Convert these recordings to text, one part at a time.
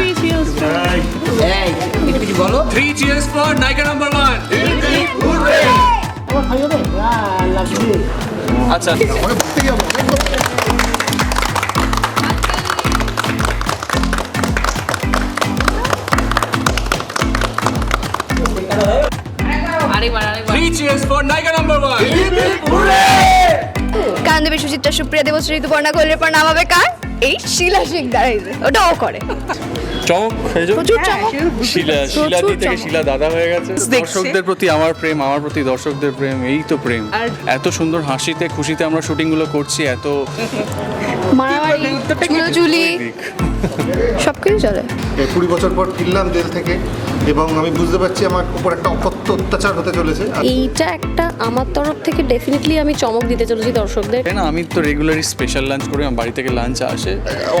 এই কিছু কিছু বলো Three cheers for Nika number one. আচ্ছা আরেকবার আরেকবার Three cheers for Nika number one. কারণ সুচিত্রা সুপ্রিয়া দেবশ্রী ঋতুপর্ণা কোহলির পর নামাবে কার এই শিলা শিকদার এই যে, ওটা করে। চমক প্রচুর চমক। শিলা শিলা থেকে শিলা দাদা হয়ে গেছে। দর্শকদের প্রতি আমার প্রেম আমার প্রতি দর্শকদের প্রেম এই তো প্রেম। এত সুন্দর হাসিতে খুশিতে আমরা শুটিংগুলো করছি এত মারামারি চুলোচুলি সব কিছু চলে। কুড়ি বছর পর ফিরলাম জেল থেকে এবং আমি বুঝতে পারছি আমার উপর একটা অকথ্য অত্যাচার হতে চলেছে। এইটা একটা আমার তরফ থেকে ডেফিনেটলি আমি চমক দিতে চলেছি দর্শকদের। তাই না? আমি তো রেগুলারই স্পেশাল লাঞ্চ করি আমার বাড়ি থেকে লাঞ্চ আসে।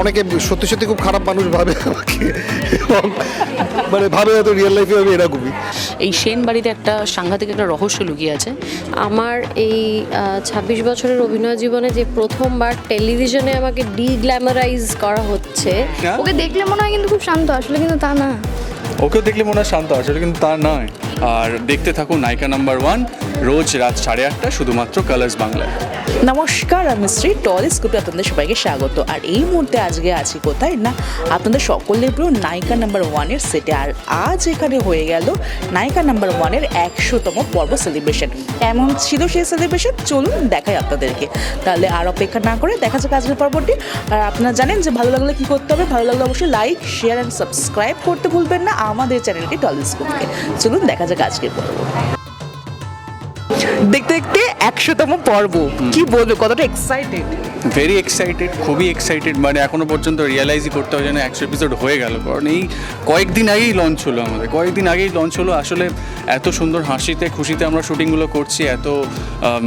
অনেকে সত্যি সত্যি খুব খারাপ মানুষ ভাবে আমাকে মানে ভাবে হয়তো রিয়েল লাইফে আমি এরকমই। এই সেন বাড়িতে একটা সাংঘাতিক একটা রহস্য লুকিয়ে আছে। আমার এই ছাব্বিশ বছরের অভিনয় জীবনে যে প্রথমবার টেলিভিশনে আমাকে ডিগ্ল্যামারাইজ করা হচ্ছে। ওকে দেখলে মনে হয় কিন্তু খুব শান্ত আসলে কিন্তু তা না। ওকেও দেখলে মনে হয় শান্ত আসলে কিন্তু তা নয়। আর দেখতে থাকুন নায়িকা নাম্বার ওয়ান, রোজ রাত সাড়ে আটটা শুধুমাত্র কালার্স বাংলায়। নমস্কার, আমি শ্রী টল স্কুপে আপনাদের সবাইকে স্বাগত। আর এই মুহূর্তে আজকে আছি কোথায়? না, আপনাদের সকলের প্রিয় নায়িকা নাম্বার ওয়ানের সেটে। আর আজ এখানে হয়ে গেল নায়িকা নাম্বার ওয়ানের একশোতম পর্ব সেলিব্রেশন এমন ছিল সেই সেলিব্রেশন চলুন দেখাই আপনাদেরকে। তাহলে আর অপেক্ষা না করে দেখা যাক আজকের পর্বটি। আর আপনারা জানেন যে ভালো লাগলে কী করতে হবে? ভালো লাগলে অবশ্যই লাইক শেয়ার অ্যান্ড সাবস্ক্রাইব করতে ভুলবেন না। আমাদের চ্যানেলটি টল স্কুপকে চলুন দেখা যাক আজকের পর্ব। দেখতে দেখতে একশোতম পর্ব। কি বলব কতটা এক্সাইটেড ভেরি এক্সাইটেড খুবই এক্সাইটেড মানে এখনও পর্যন্ত রিয়েলাইজই করতে হয় যেন একশো এপিসোড হয়ে গেল কারণ এই কয়েকদিন আগেই লঞ্চ হলো আমাদের। কয়েকদিন আগেই লঞ্চ হলো আসলে এত সুন্দর হাসিতে খুশিতে আমরা শুটিংগুলো করছি এত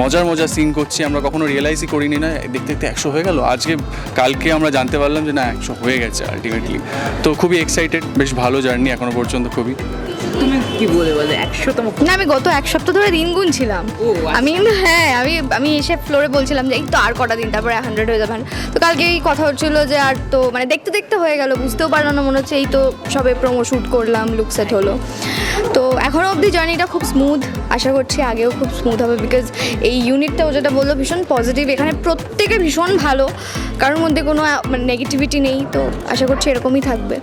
মজার মজার সিন করছি আমরা কখনো রিয়েলাইজই করিনি না দেখতে দেখতে একশো হয়ে গেল। আজকে কালকে আমরা জানতে পারলাম যে না একশো হয়ে গেছে আলটিমেটলি তো খুবই এক্সাইটেড বেশ ভালো জার্নি এখনও পর্যন্ত খুবই। তুমি কি বলে বলে? একশোতম না আমি গত এক সপ্তাহ ধরে দিন গুনছিলাম। আচ্ছা। আমি হ্যাঁ আমি আমি এসে ফ্লোরে বলছিলাম যে এই তো আর কটা দিন তারপরে হান্ড্রেড হয়ে যাবেন তো কালকে এই কথা হচ্ছিল যে আর তো মানে দেখতে দেখতে হয়ে গেল বুঝতেও পারলাম না মনে হচ্ছে এই তো সবে প্রোমো শ্যুট করলাম লুক সেট হলো। তো এখনও অবধি জার্নিটা খুব স্মুথ আশা করছি আগেও খুব স্মুথ হবে বিকজ এই ইউনিটটাও যেটা বলল ভীষণ পজিটিভ এখানে প্রত্যেকে ভীষণ ভালো। কারোর মধ্যে কোনো মানে নেগেটিভিটি নেই। তো আশা করছি এরকমই থাকবে।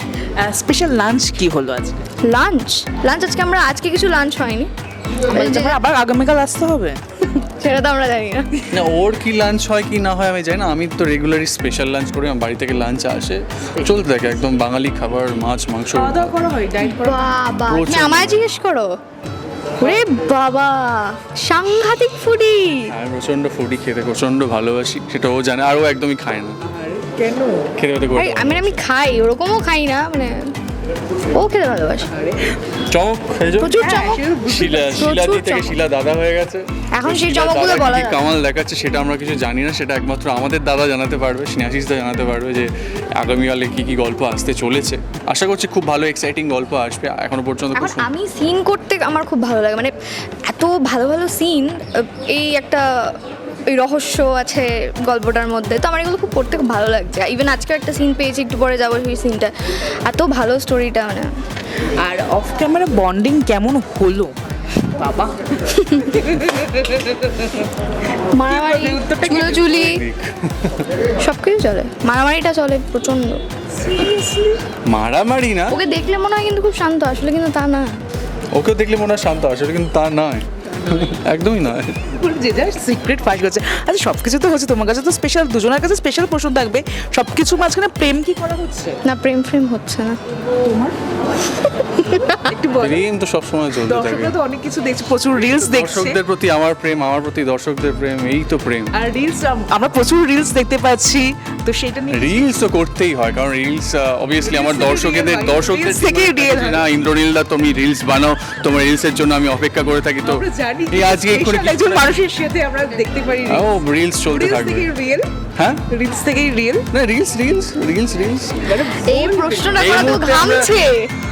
স্পেশাল লাঞ্চ কি হলো আজকে? লাঞ্চ লাঞ্চ আজকে আমরা আজকে কিছু লাঞ্চ হয়নি। তারপর আবার আগামীকাল আসতে হবে? সেটা তো আমরা জানি না। না ওর কি লাঞ্চ হয় কি না হয় আমি জানি না। আমি তো রেগুলারই স্পেশাল লাঞ্চ করি আমার বাড়ি থেকে লাঞ্চ আসে। চলতে থাকে একদম বাঙালি খাবার মাছ মাংস। খাওয়া দাওয়া করা হয় ডায়েট করা। বাবা তুমি আমায় জিজ্ঞেস করো? ওরে বাবা সাংঘাতিক ফুডি আমি প্রচণ্ড ফুডি খেতে প্রচণ্ড ভালোবাসি সেটা ও জানে আর ও একদমই খায় না। কেন? খেতে খেতে করে আমি আমি খাই ওরকমও খাই না মানে ও খেতে ভালোবাসে। চমক? হয়ে প্রচুর চমক। শিলা শিলা থেকে শিলা দাদা হয়ে গেছে। এখন সেই চমকগুলো বলা কি কামাল দেখাচ্ছে সেটা আমরা কিছু জানি না সেটা একমাত্র আমাদের দাদা জানাতে পারবে স্নেহাশিস দা জানাতে পারবে যে আগামীকালে কি কি গল্প আসতে চলেছে। আশা করছি খুব ভালো এক্সাইটিং গল্প আসবে এখনও পর্যন্ত। আমি সিন করতে আমার খুব ভালো লাগে মানে এত ভালো ভালো সিন এই একটা এই রহস্য আছে গল্পটার মধ্যে। তো আমার এগুলো খুব পড়তে খুব ভালো লাগছে। ইভেন আজকে একটা সিন পেয়েছি একটু পরে যাব সেই সিনটা এত ভালো স্টোরিটা মানে। আর অফ ক্যামেরা বন্ডিং কেমন হলো? বাবা। মারামারি? চুলোচুলি সব কিছু চলে। মারামারিটা চলে প্রচণ্ড মারামারি না? ওকে দেখলে মনে হয় কিন্তু খুব শান্ত আসলে কিন্তু তা না। ওকে দেখলে মনে হয় শান্ত আসলে কিন্তু তা নয়। একদমই নয়। যে যার সিক্রেট ফাঁস করছে। আচ্ছা সব কিছু তো হচ্ছে তোমার কাছে তো স্পেশাল দুজনের কাছে স্পেশাল প্রশ্ন থাকবে। সব কিছু মাঝখানে প্রেম কি করা হচ্ছে? না প্রেম ফ্রেম হচ্ছে না। একটু প্রেম তো সবসময় চলতে থাকে। দর্শকরা তো অনেক কিছু দেখছে প্রচুর রিলস দেখছে। দর্শকদের প্রতি আমার প্রেম আমার প্রতি দর্শকদের প্রেম এই তো প্রেম। আর রিলস আমরা প্রচুর রিলস দেখতে পাচ্ছি তো সেটা নিয়ে রিলস তো করতেই হয় কারণ রিলস অবভিয়াসলি আমার দর্শকদের। দর্শকদের থেকেই না ইন্দ্রনীল দা তুমি রিলস বানাও তোমার রিলসের জন্য আমি অপেক্ষা করে থাকি তো জানি আজকে একজন মানুষের সাথে আমরা দেখতে পারি ও রিলস চলতে থাকবে। রিয়েল হ্যাঁ? রিলস থেকেই না রিলস রিলস রিলস রিলস এই প্রশ্নটা করা তো ঘামছে।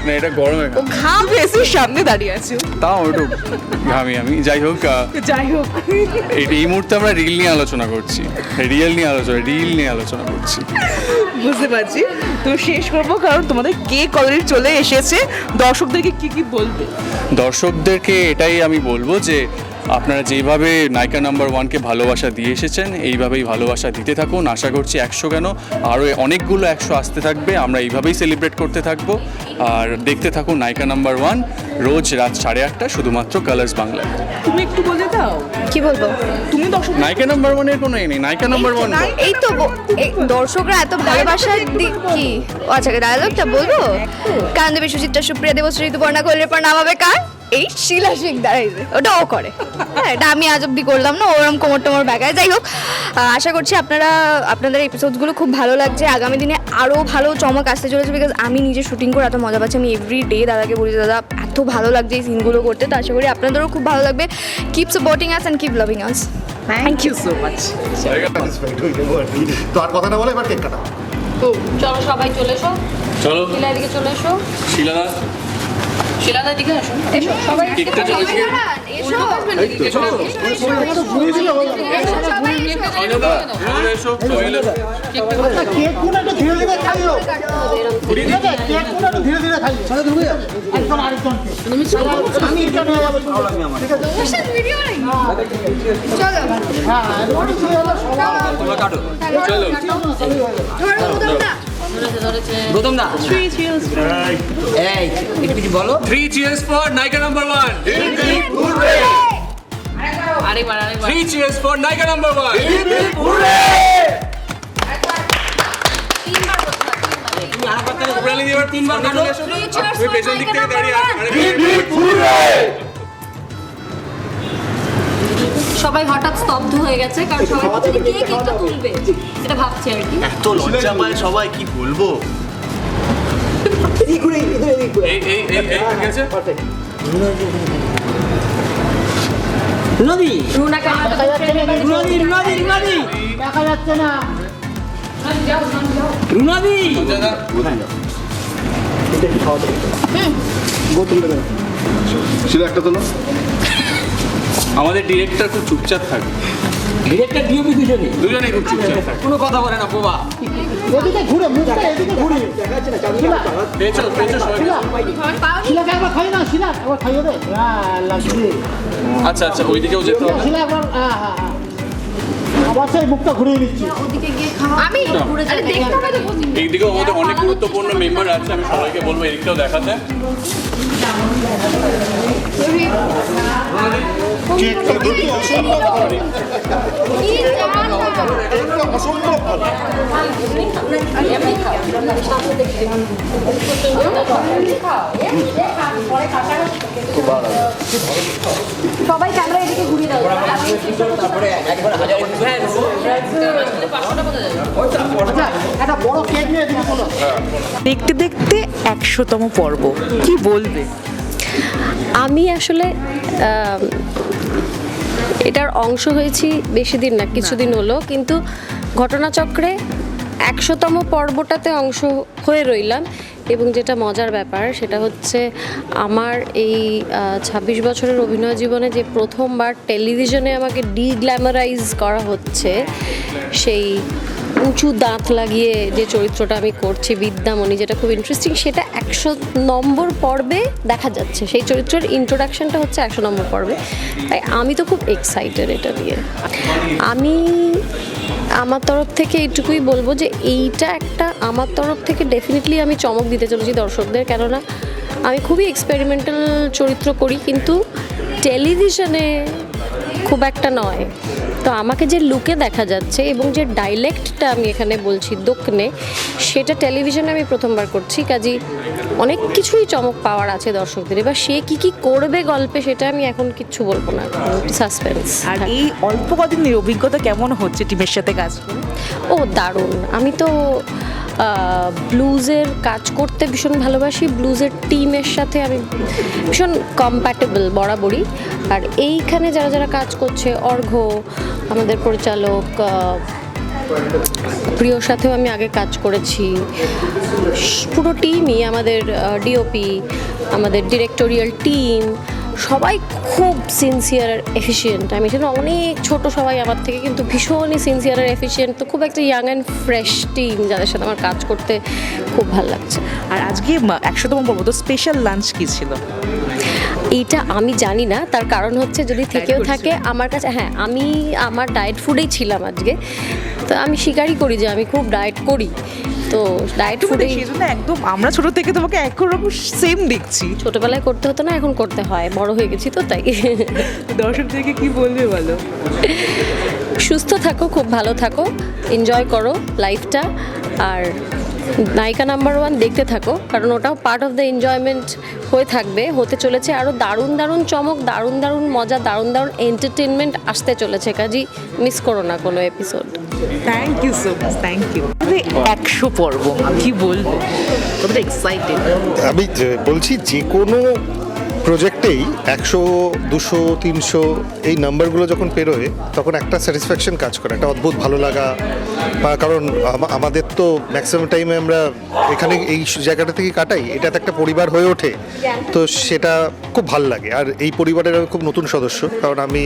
না এটা গরমে ও ঘাম এসির সামনে দাঁড়িয়ে আছে। তাও একটু ঘামি আমি। যাই হোক যাই হোক। এই এই মুহূর্তে আমরা রিল নিয়ে আলোচনা করছি। রিয়েল নিয়ে আলোচনা রিল নিয়ে আলোচনা করছি। বুঝতে পারছি। তো শেষ করব কারণ তোমাদের কেক অলরেডি চলে এসেছে? দর্শকদেরকে কি কি বলবে? দর্শকদেরকে এটাই আমি বলব যে আপনারা যেভাবে নায়িকা নাম্বার ওয়ানকে ভালোবাসা দিয়ে এসেছেন এইভাবেই ভালোবাসা দিতে থাকুন। আশা করছি একশো কেন? আরও অনেকগুলো একশো আসতে থাকবে। আমরা এইভাবেই সেলিব্রেট করতে থাকব। আর দেখতে থাকুন নায়িকা নাম্বার ওয়ান রোজ রাত সাড়ে আটটা শুধুমাত্র কালার্স বাংলা তুমি একটু বলে দাও। কি বলব? তুমি দর্শক নায়িকা নাম্বার ওয়ানের কোনো এ নেই। নায়িকা নাম্বার ওয়ান। এই তো এই দর্শকরা এত ভালোবাসার দিক কি? ও আচ্ছা ডায়লগটা বলব? কান দেবে সুচিত্রা সুপ্রিয়া দেবশ্রী ঋতুপর্ণা করলে পর নামাবে কার? এই শিলা শেখ দাঁড়াইছে ওটা ও করে। হ্যাঁ এটা আমি আজ অব্দি করলাম না ওরম কোমর টোমর ব্যাগায় যাই হোক আশা করছি আপনারা আপনাদের এপিসোডসগুলো খুব ভালো লাগছে। আগামী দিনে আরও ভালো চমক আসতে চলেছে বিকজ আমি নিজে শুটিং করে এত মজা পাচ্ছি। আমি এভরি ডে দাদাকে বলি দাদা এত ভালো লাগছে এই সিনগুলো করতে। তো আশা করি আপনাদেরও খুব ভালো লাগবে। Keep supporting us and keep loving us thank you so much তো আর কথা না বলে এবার কেক কাটা। চলো সবাই চলে এসো। চলো। শিলা এদিকে চলে এসো। শিলাদা শিলাদা দিকে আসো এসো সবাই কেকটা চলে গৌতম দা। এই একটু কিছু বলো। থ্রি চিয়ার্স ফর নায়িকা নাম্বার ওয়ান আরেকবার আরেকবার। থ্রি নাম্বার ওয়ান তিনবার স্তব্ধ হয়ে গেছে কারণ সবাই যে কে কেকটা তুলবে এটা ভাবছে আর কি। এত লজ্জা পায় সবাই কি বলব? এই ঘুরে এই এই এই ঠিক আছে? নদী। রুনা ক্যামেরাটা রুনাদি রুনাদি রুনাদি দেখা যাচ্ছে না। রুনাদি ছিল একটা তোলো আমাদের ডিরেক্টর খুব চুপচাপ থাকে। ডিরেক্টর ডিওপি দুজনে দুজনেই। খুব চুপচাপ থাকে। কোনো কথা বলে না বোবা। এদিকে ঘুরে মুখটা এদিকে ঘুরে। পেছো পেছো সবাই। শিলা একবার খাই না শিলা একবার লাগবে। আচ্ছা আচ্ছা ওইদিকেও যেতে হবে। শিলা একবার হ্যাঁ হ্যাঁ আবার সেই মুখটা ঘুরিয়ে নিচ্ছি আমি আরে দেখতে হবে তো এইদিকেও আমাদের অনেক গুরুত্বপূর্ণ মেম্বার আছে আমি সবাইকে বলব এদিকটাও দেখাতে। সবাই ক্যামেরা এদিকে ঘুরিয়ে দেখতে দেখতে একশোতম পর্ব। কি বলবে? আমি আসলে এটার অংশ হয়েছি বেশি দিন না কিছুদিন হলো। কিন্তু ঘটনাচক্রে একশোতম পর্বটাতে অংশ হয়ে রইলাম এবং যেটা মজার ব্যাপার সেটা হচ্ছে আমার এই ছাব্বিশ বছরের অভিনয় জীবনে যে প্রথমবার টেলিভিশনে আমাকে ডিগ্ল্যামারাইজ করা হচ্ছে সেই উঁচু দাঁত লাগিয়ে যে চরিত্রটা আমি করছি, বিদ্যামণি, যেটা খুব ইন্টারেস্টিং সেটা একশো নম্বর পর্বে দেখা যাচ্ছে। সেই চরিত্রের ইন্ট্রোডাকশনটা হচ্ছে একশো নম্বর পর্বে। তাই আমি তো খুব এক্সাইটেড এটা নিয়ে। আমি আমার তরফ থেকে এইটুকুই বলব যে এইটা একটা আমার তরফ থেকে ডেফিনেটলি আমি চমক দিতে চলেছি দর্শকদের, কেননা আমি খুবই এক্সপেরিমেন্টাল চরিত্র করি, কিন্তু টেলিভিশনে খুব একটা নয়। তো আমাকে যে লুকে দেখা যাচ্ছে এবং যে ডাইলেক্টটা আমি এখানে বলছি দক্ষিণে সেটা টেলিভিশনে আমি প্রথমবার করছি। কাজী অনেক কিছুই চমক পাওয়ার আছে দর্শকদের। এবার সে কি কি করবে গল্পে সেটা আমি এখন কিচ্ছু বলব না। সাসপেন্স আর এই অল্প কদিনের অভিজ্ঞতা কেমন হচ্ছে টিমের সাথে কাজ করে? ও দারুণ। আমি তো ব্লুজের কাজ করতে ভীষণ ভালোবাসি। ব্লুজের টিমের সাথে আমি ভীষণ কম্প্যাটেবল বরাবরই। আর এইখানে যারা যারা কাজ করছে অর্ঘ্য আমাদের পরিচালক আহ, প্রিয়র সাথেও আমি আগে কাজ করেছি। পুরো টিমই আমাদের ডিওপি আমাদের ডিরেক্টোরিয়াল টিম সবাই খুব সিনসিয়ার আর এফিসিয়েন্ট আমি সেটা অনেক ছোট সবাই আমার থেকে কিন্তু ভীষণই সিনসিয়ার আর এফিসিয়েন্ট তো খুব একটা ইয়াং অ্যান্ড ফ্রেশ টিম যাদের সাথে আমার কাজ করতে খুব ভালো লাগছে। আর আজকে একশোতম পর্ব তো স্পেশাল লাঞ্চ কী ছিল? এইটা আমি জানি না তার কারণ হচ্ছে যদি থেকেও থাকে আমার কাছে হ্যাঁ আমি আমার ডায়েট ফুডেই ছিলাম আজকে। তো আমি স্বীকারই করি যে আমি খুব ডায়েট করি। তো ডায়েট ফুডেই সেই জন্য একদম আমরা ছোট থেকে তোমাকে একরকম সেম দেখছি। ছোটবেলায় করতে হতো না এখন করতে হয়। বড় হয়ে গেছি তো তাই। দর্শকদেরকে কি বলবে বলো? সুস্থ থাকো খুব ভালো থাকো। এনজয় করো লাইফটা আর নায়িকা নাম্বার ওয়ান দেখতে থাকো কারণ ওটাও পার্ট অফ দ্য এনজয়মেন্ট হয়ে থাকবে হতে চলেছে আরও দারুণ দারুণ চমক দারুণ দারুণ মজা দারুণ দারুণ এন্টারটেনমেন্ট আসতে চলেছে। কাজী মিস করো না কোনো episode thank you so much thank you একশো পর্ব কি বলব? এক্সাইটেড আমি বলছি যে কোনো প্রজেক্টেই একশো, দুশো, তিনশো এই নাম্বারগুলো যখন পেরোয়, তখন একটা স্যাটিসফ্যাকশন কাজ করে, একটা অদ্ভুত ভালো লাগা। বা কারণ আমাদের তো ম্যাক্সিমাম টাইমে আমরা এখানে এই জায়গাটা থেকে কাটাই এটা তো একটা পরিবার হয়ে ওঠে। তো সেটা খুব ভালো লাগে। আর এই পরিবারের আমি খুব নতুন সদস্য, কারণ আমি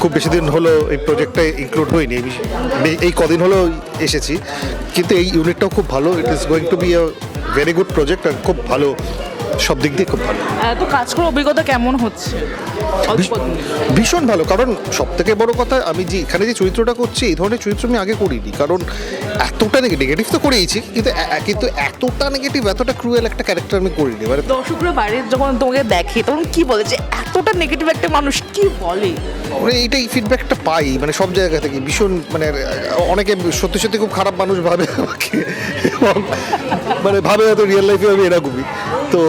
খুব বেশি দিন হলো এই প্রজেক্টে ইনক্লুড হইনি। এই কদিন হলো এসেছি। কিন্তু এই ইউনিটটাও খুব ভালো। It is going to be a very good project আর খুব ভালো সব দিক দিয়ে খুব ভালো। তো কাজ করার অভিজ্ঞতা কেমন হচ্ছে? ভীষণ ভালো কারণ সব থেকে বড় কথা আমি যে এখানে যে চরিত্রটা করছি এই ধরনের চরিত্র আমি আগে করিনি। কারণ এতটা নেগেটিভ তো করেইছি কিন্তু কিন্তু এতটা নেগেটিভ এতটা ক্রুয়েল একটা ক্যারেক্টার আমি করিনি। মানে দর্শকরা বাইরে যখন তোমাকে দেখে তখন কি বলে যে এতটা নেগেটিভ একটা মানুষ কি বলে? মানে এইটাই ফিডব্যাকটা পাই মানে সব জায়গা থেকে। ভীষণ মানে অনেকে সত্যি সত্যি খুব খারাপ মানুষ ভাবে আমাকে। মানে ভাবে হয়তো রিয়েল লাইফে আমি এরকমই। তো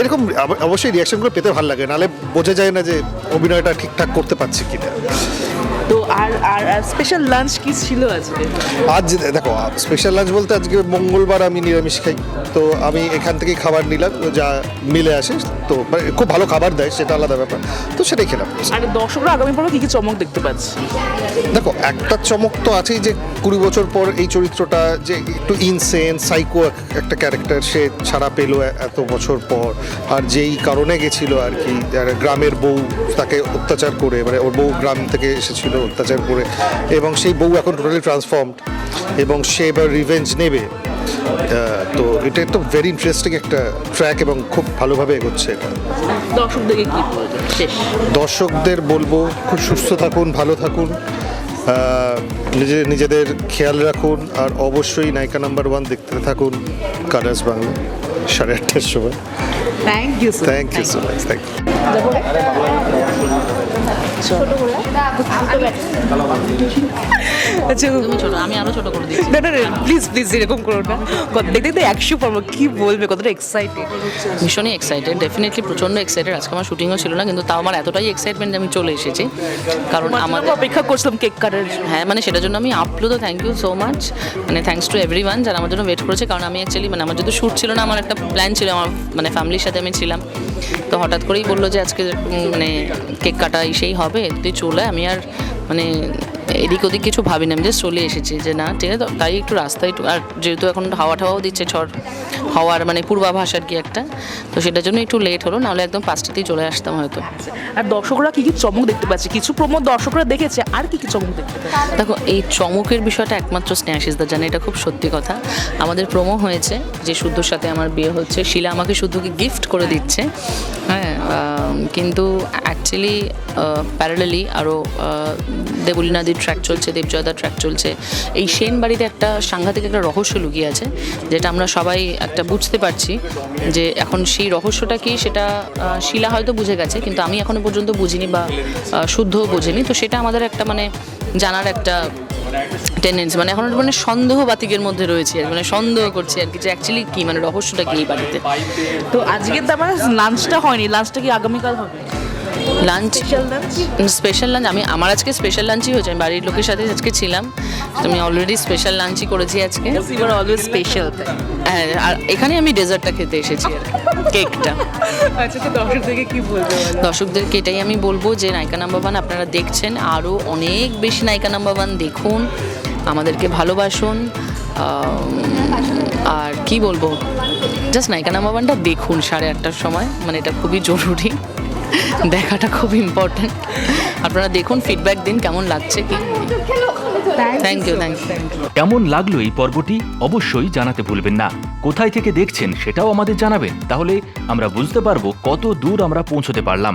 এরকম অবশ্যই রিয়াকশনগুলো পেতে ভালো লাগে নাহলে বোঝা যায় না যে অভিনয়টা ঠিকঠাক করতে পারছি কিনা। তো আর আর স্পেশাল লাঞ্চ কি ছিল আজকে? আজ দেখো স্পেশাল লাঞ্চ বলতে আজকে মঙ্গলবার আমি নিরামিষ খাই। তো আমি এখান থেকেই খাবার নিলাম যা মিলে আসে। তো মানে খুব ভালো খাবার দেয় সেটা আলাদা ব্যাপার। তো সেটাই খেলাম। আর দর্শকরা আগামী পর্বে কি কি চমক দেখতে পাচ্ছে? দেখো একটা চমক তো আছেই যে কুড়ি বছর পর এই চরিত্রটা যে একটু ইনসেন সাইকো একটা ক্যারেক্টার সে ছাড়া পেল এত বছর পর। আর যেই কারণে গেছিল আর কি গ্রামের বউ তাকে অত্যাচার করে মানে ওর বউ গ্রাম থেকে এসেছিল অত্যাচার করে এবং সেই বউ এখন টোটালি ট্রান্সফর্মড এবং সে এবার রিভেঞ্জ নেবে। তো এটা তো ভেরি ইন্টারেস্টিং একটা ট্র্যাক এবং খুব ভালোভাবে এগোচ্ছে এটা। দর্শকদেরকে কি বলবে শেষ। দর্শকদের বলব খুব সুস্থ থাকুন ভালো থাকুন নিজে নিজেদের খেয়াল রাখুন আর অবশ্যই নায়িকা নাম্বার ওয়ান দেখতে থাকুন কালার্স বাংলা সাড়ে আটটার সময়। Thank you thank you so much thank you আচ্ছা তুমি আমি আরও ছোট করে দিচ্ছি। না না প্লিজ প্লিজ এরকম করো না। কত- দেখতে দেখতে একশো পর্ব কি বলবে কতটা এক্সাইটেড ভীষণই এক্সাইটেড ডেফিনেটলি এক্সাইটেড আজকে আমার শুটিংও ছিল না কিন্তু তাও আমার এতটাই এক্সাইটমেন্ট আমি চলে এসেছি। কারণ আমাদের অপেক্ষা করছিলাম কেক কাটার হ্যাঁ মানে সেটার জন্য আমি থ্যাংক ইউ সো মাচ মানে থ্যাঙ্কস টু এভরি ওয়ান যারা আমার জন্য ওয়েট করেছে কারণ আমি অ্যাকচুয়ালি মানে আমার যদি শ্যুট ছিল না আমার একটা প্ল্যান ছিল আমার মানে ফ্যামিলির সাথে আমি ছিলাম। তো হঠাৎ করেই বলল যে আজকে মানে কেক কাটা এসেই হবে, তুই চলে আমি আর মানে এদিক ওদিক কিছু ভাবি না আমি জাস্ট চলে এসেছি যে না ঠিক আছে তাই একটু রাস্তায় একটু আর যেহেতু এখন হাওয়া ঠাওয়াও দিচ্ছে ঝড় হওয়ার মানে পূর্বাভাস আর কি একটা তো সেটার জন্য একটু লেট হলো নাহলে একদম পাঁচটাতেই চলে আসতাম হয়তো। আর দর্শকরা কি কি চমক দেখতে পাচ্ছে? কিছু প্রমোদ দর্শকরা দেখেছে আর কি কি চমক দেখতে দেখো এই চমকের বিষয়টা একমাত্র স্নেহাশিসদা জানে এটা খুব সত্যি কথা। আমাদের প্রোমো হয়েছে যে শুদ্ধর সাথে আমার বিয়ে হচ্ছে শিলা আমাকে শুদ্ধকে গিফট করে দিচ্ছে। হ্যাঁ কিন্তু অ্যাকচুয়ালি প্যারালালি আরও দেবলী নদীর ট্র্যাক চলছে দেবজয়দার ট্র্যাক চলছে। এই সেন বাড়িতে একটা সাংঘাতিক একটা রহস্য লুকিয়ে আছে, যেটা আমরা সবাই একটা বুঝতে পারছি যে এখন সেই রহস্যটা কি সেটা শিলা হয়তো বুঝে গেছে, কিন্তু আমি এখনও পর্যন্ত বুঝিনি বা শুদ্ধও বুঝিনি। তো সেটা আমাদের একটা মানে জানার একটা টেন্ডেন্সি মানে এখন মানে সন্দেহ বাতিকের মধ্যে রয়েছে আর মানে সন্দেহ করছি আর কি যে অ্যাকচুয়ালি কি মানে রহস্যটা কি বাড়িতে। তো আজকে তো আমার লাঞ্চটা হয়নি লাঞ্চটা কি আগামীকাল হবে? লাঞ্চ স্পেশাল লাঞ্চ আমি আমার আজকে স্পেশাল লাঞ্চই হয়েছে আমি বাড়ির লোকের সাথে আজকে ছিলাম আমি অলরেডি স্পেশাল লাঞ্চই করেছি আজকে। অলওয়েজ স্পেশাল হ্যাঁ আর এখানে আমি ডেজার্টটা খেতে এসেছি আর কেকটা আচ্ছা তো দর্শকদেরকে কি বলবে বলো? দর্শকদেরকে এটাই আমি বলব যে নায়িকা নাম্বার ওয়ান আপনারা দেখছেন আরও অনেক বেশি নায়িকা নাম্বার ওয়ান দেখুন আমাদেরকে ভালোবাসুন আর কি বলব? জাস্ট নায়িকা নাম্বার ওয়ানটা দেখুন সাড়ে আটটার সময় মানে এটা খুবই জরুরি। দেখাটা খুব ইম্পর্ট্যান্ট আপনারা দেখুন ফিডব্যাক দিন কেমন লাগছে কি? থ্যাংক ইউ থ্যাংক ইউ কেমন লাগল এই পর্বটি? অবশ্যই জানাতে ভুলবেন না। কোথায় থেকে দেখছেন সেটাও আমাদের জানাবেন। তাহলে আমরা বুঝতে পারব কত দূর আমরা পৌঁছতে পারলাম।